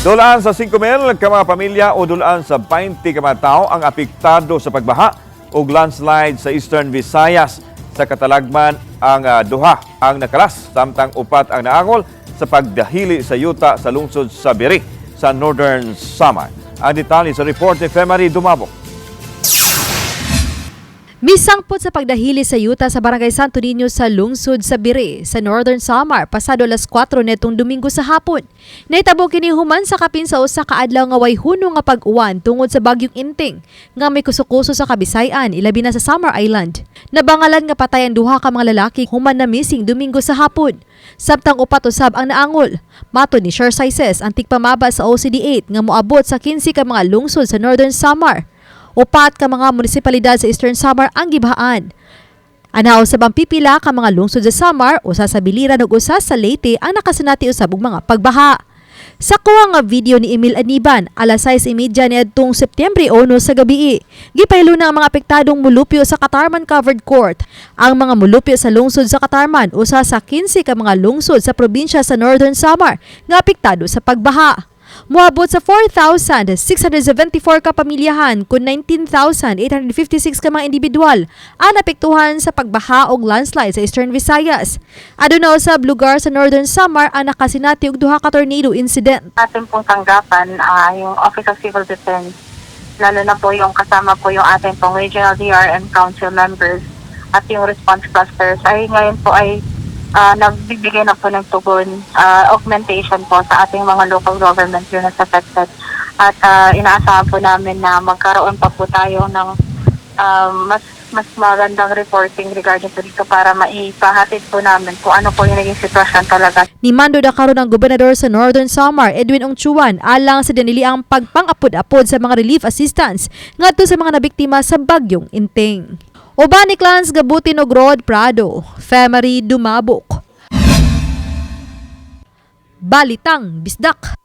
Dulaan sa 5,000 ka mga pamilya o dulaan sa 20 ka mga tao ang apektado sa pagbaha o landslide sa Eastern Visayas. Sa katalagman ang ah, duha ang nakalas samtang upat ang naangol sa pagdahili sa yuta sa lungsod sa Biri sa Northern Samar. Ang detalye sa report ni Femari Dumabok. Misangpot sa pagdahili sa yuta sa Barangay Santo Niño sa lungsod sa Biri, sa Northern Samar, pasado alas 4 netong Domingo sa hapon. Naitabo kini human sa kapin sa usa ka adlaw nga way huno nga pag-uwan tungod sa bagyong Inting, nga may kusukuso sa Kabisayan, ilabi na sa Samar Island. Nabangalan nga patay ang duha ka mga lalaki human na missing Domingo sa hapon. Sabtang upat usab ang naangol. Mato ni Sure Sizes, ang tigpamaba sa OCD-8 nga moabot sa 15 ka mga lungsod sa Northern Samar. Upat ka mga munisipalidad sa Eastern Samar ang gibahaan. Anaw sa bang pipila ka mga lungsod sa Samar, usa sa biliran ug usa sa Leyte ang nakasinati usab og mga pagbaha. Sa kuha nga video ni Emil Aniban, alas 6.30 ni adtong Setyembre 1 sa gabi. Gipaylo na ang mga apektadong mulupyo sa Katarman Covered Court. Ang mga mulupyo sa lungsod sa Katarman, usa sa 15 ka mga lungsod sa probinsya sa Northern Samar nga apektado sa pagbaha. Moabot sa 4,674 ka pamilyahan kung 19,856 ka mga individual ang napektuhan sa pagbaha o landslide sa Eastern Visayas. Aduna sa lugar sa Northern Samar ang nakasinati og duha ka tornado incident. atin pong tanggapan ah, yung Office of Civil Defense, lalo na po yung kasama po yung ating pong Regional DRM Council members at yung response clusters ay ngayon po ay ah, nagbibigay na po ng tugon, ah, augmentation po sa ating mga local government units affected. At ah, inaasahan po namin na magkaroon pa po tayo ng ah, mas mas magandang reporting regarding po dito para maipahatid po namin kung ano po yung naging sitwasyon talaga Ni Mando na karon ang gobernador sa Northern Samar, Edwin Ongchuan, alang sa dinili ang pagpangapod-apod sa mga relief assistance ngadto sa mga nabiktima sa bagyong Inting. Uban ni Clans Gabutin og Prado, Femery Dumabok. Balitang Bisdak.